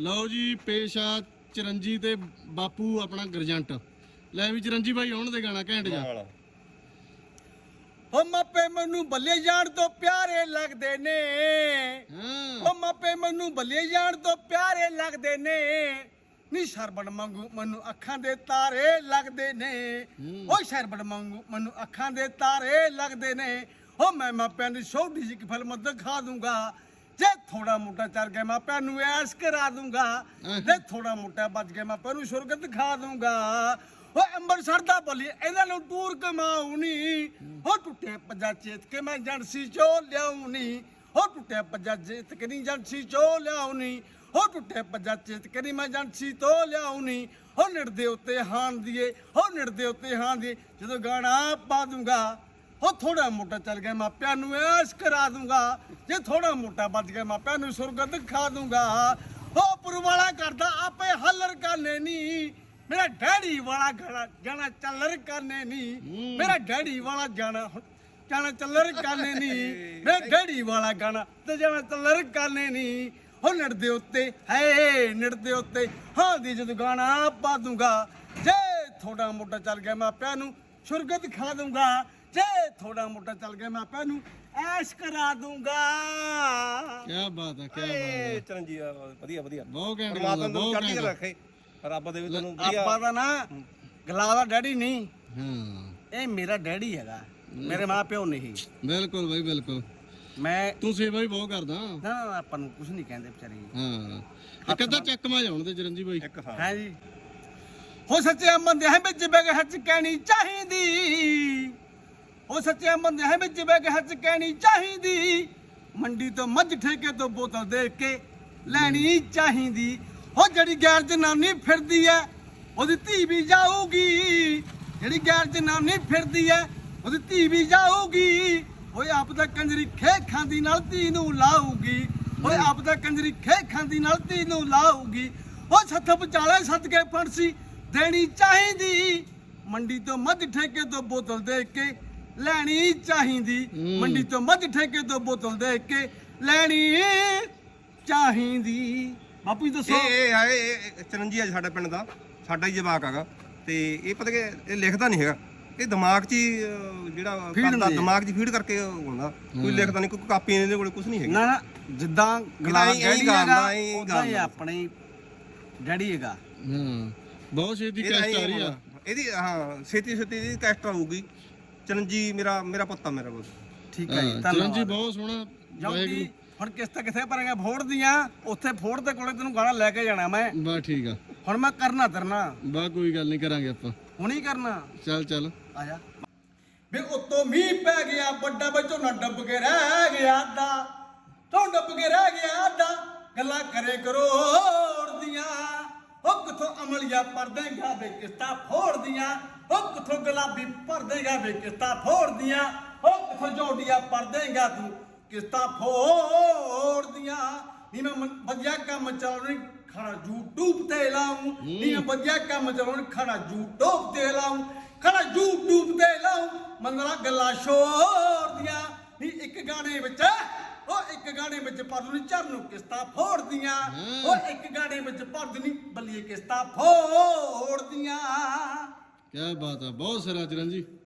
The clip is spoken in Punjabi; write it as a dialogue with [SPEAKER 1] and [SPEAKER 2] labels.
[SPEAKER 1] ਲਓ ਜੀ ਪੇਸ਼ ਆ ਚਰੰਜੀ ਤੇ ਬਾਪੂ ਆਪਣਾ ਗਰਜੰਟ। ਲੈ ਵੀ ਚਰੰਜੀ ਭਾਈ ਆਉਣ ਦੇ ਗਾਣਾ ਘੈਂਟ ਜਾ
[SPEAKER 2] ਓ ਮਾਪੇ ਮੈਨੂੰ ਬੱਲੇ ਜਾਣ ਤੋਂ ਪਿਆਰੇ ਲੱਗਦੇ ਨੇ।
[SPEAKER 1] ਹਾਂ।
[SPEAKER 2] ਓ ਮਾਪੇ ਮੈਨੂੰ ਬੱਲੇ ਜਾਣ ਤੋਂ ਪਿਆਰੇ ਲੱਗਦੇ ਨੇ। ਨੀ ਸ਼ਰਬਣ ਮੰਗੂ ਮੈਨੂੰ ਅੱਖਾਂ ਦੇ ਤਾਰੇ ਲੱਗਦੇ ਨੇ। ਓ ਸ਼ਰਬਣ ਮੰਗੂ ਮੈਨੂੰ ਅੱਖਾਂ ਦੇ ਤਾਰੇ ਲੱਗਦੇ ਨੇ। ਓ ਮੈਂ ਮਾਪਿਆਂ ਦੀ ਛੋਟੀ ਜਿਹੀ ਫਿਲਮ ਦਿਖਾ ਦੂੰਗਾ। ਜੇ ਥੋੜਾ ਮੋਟਾ ਚੱਲ ਗਿਆ ਮਾਪਿਆਂ ਨੂੰ ਐਸ਼ ਕਰਾ ਦੂੰਗਾ। ਜੇ ਥੋੜਾ ਮੋਟਾ ਬਚ ਗਿਆ ਮਾਪਿਆਂ ਨੂੰ ਸੁਰਗਤ ਦਿਖਾ ਦੂੰਗਾ। ਓ ਅੰਮ੍ਰਿਤਸਰ ਦਾ ਬੋਲੀ ਇਹਨਾਂ ਨੂੰ ਟੂਰ ਕਮਾਉਣੀ ਓ ਟੁੱਟੇ ਪੰਜਾ ਚੇਤ ਕੇ ਮੈਂ ਜਣਸੀ ਚੋ ਲਿਆਉਣੀ ਹੋ ਟੁੱਟੇ ਪੰਜਾ ਚੇਤ ਕੇ ਨਹੀਂ ਜਣਸੀ ਚੋ ਲਿਆਉਣੀ ਹੋ ਟੁੱਟੇ ਪੰਜਾ ਚੇਤ ਕੇ ਨਹੀਂ ਮੈਂ ਜਣਸੀ ਤੋਂ ਲਿਆਉਣੀ ਹੋ ਨਿੜ ਦੇ ਉੱਤੇ ਹਾਨ ਦੀਏ ਹੋ ਨਿੜ ਦੇ ਉੱਤੇ ਹਾਨ ਦੀਏ ਜਦੋਂ ਗਾਣਾ ਪਾ ਦੂੰਗਾ। ਹੋ ਥੋੜਾ ਮੋਟਾ ਚੱਲ ਗਿਆ ਮਾਪਿਆਂ ਨੂੰ ਐਸ਼ ਕਰਾ ਦੂੰਗਾ। ਜੇ ਥੋੜਾ ਮੋਟਾ ਬਚ ਗਿਆ ਮਾਪਿਆਂ ਨੂੰ ਸੁਰਗਤ ਖਾ ਦੂੰਗਾ। ਹੋ ਪੁਰਵਾਲਾ ਕਰਦਾ ਆਪੇ ਹੱਲਰ ਕਰਨੇ ਨਹੀਂ ਮੇਰਾ ਡੈਡੀ ਵਾਲਾ ਗਾਣਾ ਗਾਣਾ ਚੱਲਰ ਕਰਨੇ ਨਹੀਂ ਮੇਰਾ ਡੈਡੀ ਵਾਲਾ ਗਾਣਾ ਗਾਣਾ ਚੱਲਰ ਕਰਨੇ ਨਹੀਂ ਮੇਰਾ ਡੈਡੀ ਵਾਲਾ ਗਾਣਾ ਤੇ ਜਾਣਾ ਚੱਲਰ ਕਰਨੇ ਨਹੀਂ ਹੋ ਨੜਦੇ ਉੱਤੇ ਹੈ ਨੜਦੇ ਉੱਤੇ। ਹਾਂ ਦੀ ਜਦੋਂ ਗਾਣਾ ਪਾ ਦੂੰਗਾ। ਜੇ ਥੋੜਾ ਮੋਟਾ ਚੱਲ ਗਿਆ ਮਾਪਿਆਂ ਨੂੰ ਸੁਰਗਤ ਖਾ ਦੂੰਗਾ ਜੇ ਥੋੜਾ ਮੋਟਾ ਚੱਲ ਗਿਆ ਮਾਪਿਆਂ ਨੂੰ ਐਸ਼ ਕਰਾ ਦੂੰਗਾ।
[SPEAKER 1] ਕੀ ਬਾਤ ਹੈ ਕੀ ਬਾਤ
[SPEAKER 3] ਏ
[SPEAKER 1] ਹੈ
[SPEAKER 3] ਚਰਨਜੀ ਆ, ਵਧੀਆ ਵਧੀਆ।
[SPEAKER 1] ਬਹੁਤ ਘੈਂਟ ਗੱਲ ਆ,
[SPEAKER 3] ਨੂੰ
[SPEAKER 1] ਬਹੁਤ
[SPEAKER 3] ਚੜ੍ਹਦੀ
[SPEAKER 1] ਘੈਂਟ
[SPEAKER 3] ਕਲਾ ਰੱਖੇ। ਰੱਬ ਦੇ ਵੀ ਤੈਨੂੰ ਵਧੀਆ
[SPEAKER 2] ਆਪਾਂ ਦਾ ਨਾ ਗਲਾ ਦਾ ਡੈਡੀ ਨਹੀਂ।
[SPEAKER 1] ਹਾਂ।
[SPEAKER 2] ਇਹ ਮੇਰਾ ਡੈਡੀ ਹੈਗਾ। ਮੇਰੇ ਮਾਂ ਪਿਓ ਨਹੀਂ।
[SPEAKER 1] ਬਿਲਕੁਲ ਬਾਈ ਬਿਲਕੁਲ।
[SPEAKER 2] ਮੈਂ
[SPEAKER 1] ਤੂੰ ਸੇਵਾ ਵੀ ਬਹੁਤ ਕਰਦਾ।
[SPEAKER 2] ਨਾ ਆਪਾਂ ਨੂੰ ਕੁਝ ਨਹੀਂ ਕਹਿੰਦੇ ਵਿਚਾਰੀ।
[SPEAKER 1] ਹਾਂ। ਇੱਕ ਅੱਧਾ ਚੱਕ ਮਾ ਚਰੰਜੀ ਭਾਈ
[SPEAKER 3] ਇੱਕ ਹਾਂ
[SPEAKER 2] ਹੈ ਜੀ? ਹੋ ਸੱਚੇ ਬੰਦੇ ਹੈ ਵਿੱਚ ਬੈਗ ਹੱਚ ਕਹਿਣੀ ਚਾਹੀਦੀ। ਹੋ ਸੱਚੇ ਬੰਦੇ ਹੈ ਵਿੱਚ ਬੈਗ ਹੱਥ ਕਹਿਣੀ ਚਾਹੀਦੀ। ਮੰਡੀ ਤੋਂ ਮੱਝ ਠੇਕੇ ਤੋਂ ਬੋਤਲ ਦੇ ਕੇ ਲੈਣੀ ਚਾਹੀਦੀ। ਹੋ ਜਿਹੜੀ ਗੈਰ ਜਨਾਨੀ ਫਿਰਦੀ ਐ, ਉਹਦੀ ਧੀ ਵੀ ਜਾਊਗੀ। ਜਿਹੜੀ ਗੈਰ ਜਨਾਨੀ ਫਿਰਦੀ ਐ, ਉਹਦੀ ਧੀ ਵੀ ਜਾਊਗੀ। ਓਏ ਆਪ ਦਾ ਕੰਜਰੀ ਖੇ ਖਾਂਦੀ ਨਾਲ ਧੀ ਨੂੰ ਲਾਊਗੀ। ਓਏ ਆਪ ਦਾ ਕੰਜਰੀ ਖੇ ਖਾਂਦੀ ਨਾਲ ਧੀ ਨੂੰ ਲਾਊਗੀ। ਉਹ ਸੱਥ ਵਿਚਾਲੇ ਸੱਤ ਕੇ ਫਾਂਸੀ ਦੇਣੀ ਚਾਹੀਦੀ। ਮੰਡੀ ਤੋਂ ਮੱਝ ਠੇਕੇ ਤੋਂ ਬੋਤਲ ਦੇ ਕੇ ਲੈਣੀ ਚਾਹੀਦੀ। ਮੰਡੀ ਤੋਂ ਮੱਝ ਠੇਕੇ ਤੋਂ ਬੋਤਲ ਦੇ ਕੇ ਲੈਣੀ ਚਾਹੀਦੀ। ਬਾਪੂ ਜੀ ਦੱਸੋ।
[SPEAKER 3] ਇਹ ਇਹ ਹੈ ਇਹ ਚਰਨਜੀ ਆ ਸਾਡਾ ਪਿੰਡ ਦਾ। ਸਾਡਾ ਹੀ ਜਵਾਕ ਹੈਗਾ। ਤੇ ਇਹ ਪਤਾ ਕਿ ਇਹ ਲਿਖਦਾ ਨਹੀਂ ਹੈਗਾ। ਇਹ ਦਿਮਾਗ 'ਚ ਹੀ ਅਹ, ਜਿਹੜਾ
[SPEAKER 2] Feed
[SPEAKER 3] ਕਰਦਾ
[SPEAKER 2] ਹੁੰਦੀ ਹੈ।
[SPEAKER 3] ਦਿਮਾਗ 'ਚ ਫੀਡ ਕਰਕੇ ਹੁੰਦਾ। ਕੋਈ ਲਿਖਦਾ ਨਹੀਂ ਕੋਈ ਕਾਪੀ ਇਹਦੇ ਕੋਲ ਕੁਝ ਨਹੀਂ ਹੈਗੀ।
[SPEAKER 2] ਨਾ ਨਾ ਜਿੱਦਾਂ ਗਲਾ
[SPEAKER 3] ਇਹਦਾ ਹੀ-
[SPEAKER 2] ਡੈਡੀ
[SPEAKER 3] ਗਾਉਂਦਾ,
[SPEAKER 2] ਹੈਗਾ
[SPEAKER 3] ਇਹੀ
[SPEAKER 2] ਉਦਾਂ ਹੀ
[SPEAKER 3] ਗਾਉਂਦਾ।
[SPEAKER 2] ਆਪਣੇ ਡੈਡੀ ਹੈਗਾ।
[SPEAKER 1] ਹਾਂ। ਬਹੁਤ ਛੇਤੀ
[SPEAKER 3] ਇਹਦਾ
[SPEAKER 1] ਕੈਸਟ ਆ
[SPEAKER 3] ਹੀ
[SPEAKER 1] ਰਹੀ ਆ।
[SPEAKER 3] ਹੁੰਦਾ। ਇਹਦੀ ਹਾਂ ਛੇਤੀ ਛੇਤੀ ਦੀ ਕੈਸਟ ਆਊਗੀ। ਚਰਨਜੀ ਮੇਰਾ ਮੇਰਾ ਪੁੱਤਾ ਮੇਰਾ ਪੁੱਤ
[SPEAKER 2] ਠੀਕ ਹੈ ਜੀ
[SPEAKER 1] ਹਾਂ, ਚਰੰਜੀ
[SPEAKER 2] ਧੰਨਵਾਦ
[SPEAKER 1] ਬਹੁਤ ਸੋਹਣਾ ਵਾਹਿਗੁਰੂ।
[SPEAKER 2] ਹੁਣ ਕਿਸ਼ਤਾਂ ਕਿੱਥੇ ਭਰਾਂਗਾ ਫੋੜ ਦੀਆਂ ਉੱਥੇ ਫੋੜ ਦੇ ਕੋਲੇ ਤੈਨੂੰ ਗਾਣਾ ਲੈ ਕੇ ਜਾਣਾ ਮੈਂ।
[SPEAKER 1] ਬਾ ਠੀਕ ਆ।
[SPEAKER 2] ਹੁਣ ਮੈਂ ਕਰਨਾ ਤਰਨਾ।
[SPEAKER 1] ਬਾ ਕੋਈ ਗੱਲ ਨਹੀਂ ਕਰਾਂਗੇ ਆਪਾਂ।
[SPEAKER 2] ਹੁਣੀ ਕਰਨਾ।
[SPEAKER 1] ਚੱਲ ਚੱਲ।
[SPEAKER 2] ਆ ਜਾ ਵੇ ਉੱਤੋਂ ਮੀਂਹ ਪੈ ਗਿਆ ਵੱਡਾ ਬੱਚੋ ਨਾ ਡੱਬ ਕੇ ਰਹਿ ਗਿਆ ਦਾ ਤੋਂ ਡੱਬ ਕੇ ਰਹਿ ਗਿਆ ਦਾ ਗੱਲਾਂ ਕਰੇ ਕਰੋੜ ਦੀਆਂ। ਉਹ ਕਿਥੋਂ ਅਮਲੀਆ ਪਰ ਦੇਗਾ ਵੇ ਕਿਸ਼ਤਾ ਫੋੜ ਦੀਆਂ ਉਹ ਕਿਥੋਂ ਗੁਲਾਬੀ ਭਰ ਦੇਗਾ ਵੇ ਕਿਸ਼ਤਾ ਫੋੜ ਦੀਆਂ ਉਹ ਕਿਥੋਂ ਜੋੜੀਆਂ ਪਰ ਦੇਗਾ ਤੂੰ? ਕਿਸ਼ਤਾ ਫੋੜ ਦੀਆਂ। ਨੀ ਮੈਂ ਵਧੀਆ ਕੰਮ ਚਲਾਉਣੀ ਖੜਾ YouTube ਤੇ ਲਾਉਂ ਨੀ ਮੈਂ ਵਧੀਆ ਕੰਮ ਚਲਾਉਣੀ ਖੜਾ YouTube ਤੇ ਲਾਉਂ ਖੜਾ YouTube ਤੇ ਲਾਉਂ ਮੰਨਲਾ ਗੱਲਾਂ ਸ਼ੋਰ ਦੀਆਂ। ਨੀ ਇੱਕ ਗਾਣੇ ਵਿੱਚ ਉਹ ਇੱਕ ਗਾਣੇ ਵਿੱਚ ਪਰਨੀ ਚਰਨ ਨੂੰ ਕਿਸ਼ਤਾ ਫੋੜਦੀਆਂ। ਉਹ ਇੱਕ ਗਾਣੇ ਵਿੱਚ ਪਰਦਨੀ ਬੱਲੀਏ ਕਿਸ਼ਤਾ ਫੋੜਦੀਆਂ।
[SPEAKER 1] ਕੀ ਬਾਤ ਆ ਬਹੁਤ ਸਿਰਾ ਚਰੰਜੀ